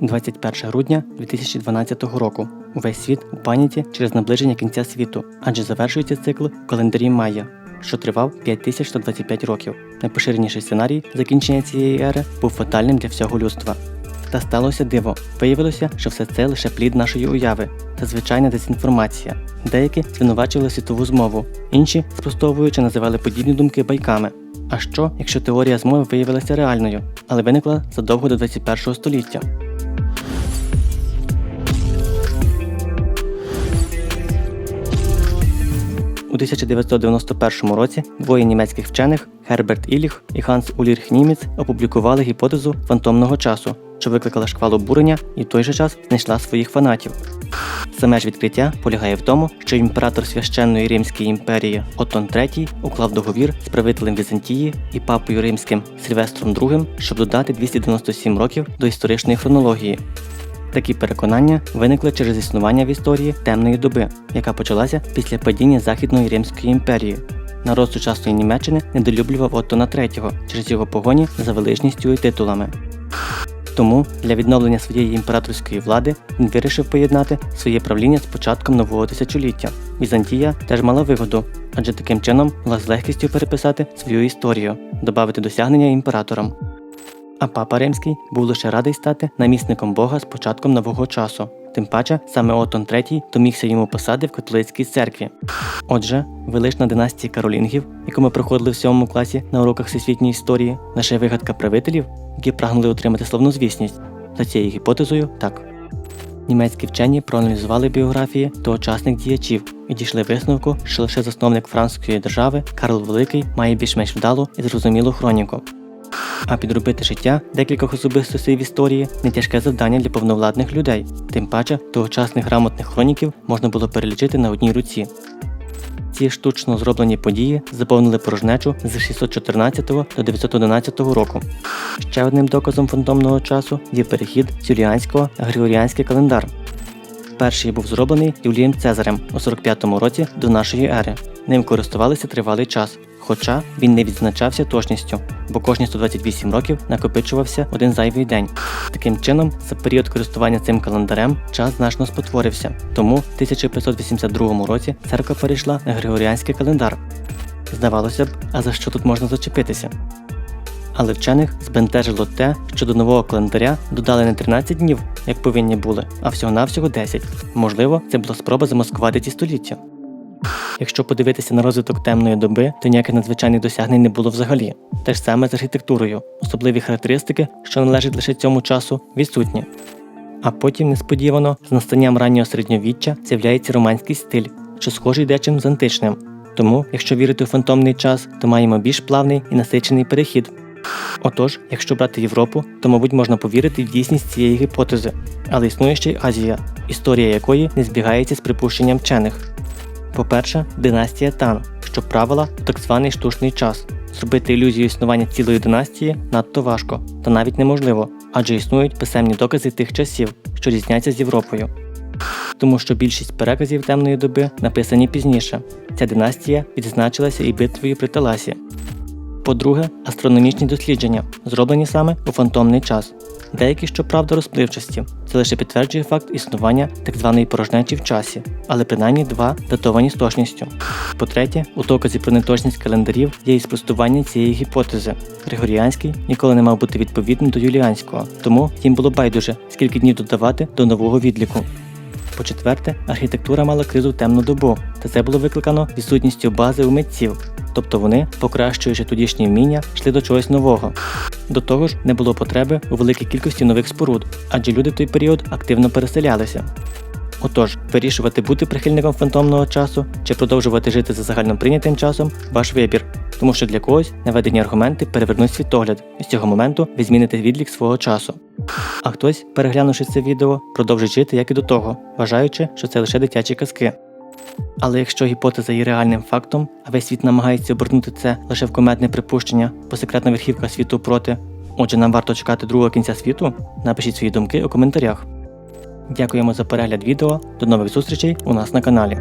21 грудня 2012 року. Увесь світ у паніці через наближення кінця світу, адже завершується цикл у календарі Майя, що тривав 5125 років. Найпоширеніший сценарій закінчення цієї ери був фатальним для всього людства. Та сталося диво. Виявилося, що все це лише плід нашої уяви та звичайна дезінформація. Деякі звинувачували світову змову, інші, спростовуючи, називали подібні думки байками. А що, якщо теорія змови виявилася реальною, але виникла задовго до 21 століття? У 1991 році двоє німецьких вчених Герберт Іліх і Ханс Улірх Німець опублікували гіпотезу фантомного часу, що викликала шквал обурення і в той же час знайшла своїх фанатів. Саме ж відкриття полягає в тому, що імператор священної Римської імперії Оттон III уклав договір з правителем Візантії і папою римським Сильвестром II, щоб додати 297 років до історичної хронології. Такі переконання виникли через існування в історії темної доби, яка почалася після падіння Західної Римської імперії. Народ сучасної Німеччини недолюблював Оттона III через його погоні за величністю і титулами. Тому для відновлення своєї імператорської влади він вирішив поєднати своє правління з початком нового тисячоліття. Візантія теж мала вигоду, адже таким чином могла з легкістю переписати свою історію, додати досягнення імператорам. А папа римський був лише радий стати намісником Бога з початком нового часу. Тим паче саме Отон III домігся йому посади в католицькій церкві. Отже, велична династія Каролінгів, яку ми проходили в сьомому класі на уроках всесвітньої історії, лише вигадка правителів, які прагнули отримати славнозвісність. За цією гіпотезою так. Німецькі вчені проаналізували біографії тогочасних діячів і дійшли висновку, що лише засновник французької держави Карл Великий має більш-менш вдалу і зрозумілу хроніку. А підробити життя декількох особистостей в історії не тяжке завдання для повновладних людей, тим паче тогочасних грамотних хроніків можна було перелічити на одній руці. Ці штучно зроблені події заповнили порожнечу з 614 до 911 року. Ще одним доказом фантомного часу є перехід з юліанського григоріанський календар. Перший був зроблений Юлієм Цезарем у 45 році до нашої ери. Ним користувалися тривалий час, хоча він не відзначався точністю, бо кожні 128 років накопичувався один зайвий день. Таким чином, за період користування цим календарем час значно спотворився. Тому в 1582 році церква перейшла на григоріанський календар. Здавалося б, а за що тут можна зачепитися? Але вчених збентежило те, що до нового календаря додали не 13 днів, як повинні були, а всього-навсього 10. Можливо, це була спроба замаскувати ці століття. Якщо подивитися на розвиток темної доби, то ніяких надзвичайних досягнень не було взагалі. Те ж саме з архітектурою, особливі характеристики, що належать лише цьому часу, відсутні. А потім, несподівано, з настанням раннього середньовіччя з'являється романський стиль, що схожий дечим з античним. Тому, якщо вірити у фантомний час, то маємо більш плавний і насичений перехід. Отож, якщо брати Європу, то, мабуть, можна повірити в дійсність цієї гіпотези, але існує ще й Азія, історія якої не збігається з припущенням вчених. По-перше, династія Тан, що правила у так званий штучний час. Зробити ілюзію існування цілої династії надто важко, та навіть неможливо, адже існують писемні докази тих часів, що різняться з Європою. Тому що більшість переказів темної доби написані пізніше. Ця династія відзначилася і битвою при Таласі. По-друге, астрономічні дослідження, зроблені саме у фантомний час. Деякі, щоправда, розпливчасті. Це лише підтверджує факт існування так званої порожнечі в часі, але принаймні два датовані з точністю. По-третє, у доказі про неточність календарів є і спростування цієї гіпотези. Григоріанський ніколи не мав бути відповідним до юліанського, тому їм було байдуже, скільки днів додавати до нового відліку. По-четверте, архітектура мала кризу темну добу, та це було викликано відсутністю бази у митців, тобто вони, покращуючи тодішні вміння, йшли до чогось нового. До того ж, не було потреби у великій кількості нових споруд, адже люди в той період активно переселялися. Отож, вирішувати бути прихильником фантомного часу чи продовжувати жити за загально прийнятим часом ваш вибір, тому що для когось наведені аргументи перевернуть світогляд, і з цього моменту ви зміните відлік свого часу. А хтось, переглянувши це відео, продовжить жити як і до того, вважаючи, що це лише дитячі казки. Але якщо гіпотеза є реальним фактом, а весь світ намагається обернути це лише в кометне припущення, бо секретна верхівка світу проти, отже, нам варто чекати другого кінця світу, напишіть свої думки у коментарях. Дякуємо за перегляд відео, до нових зустрічей у нас на каналі.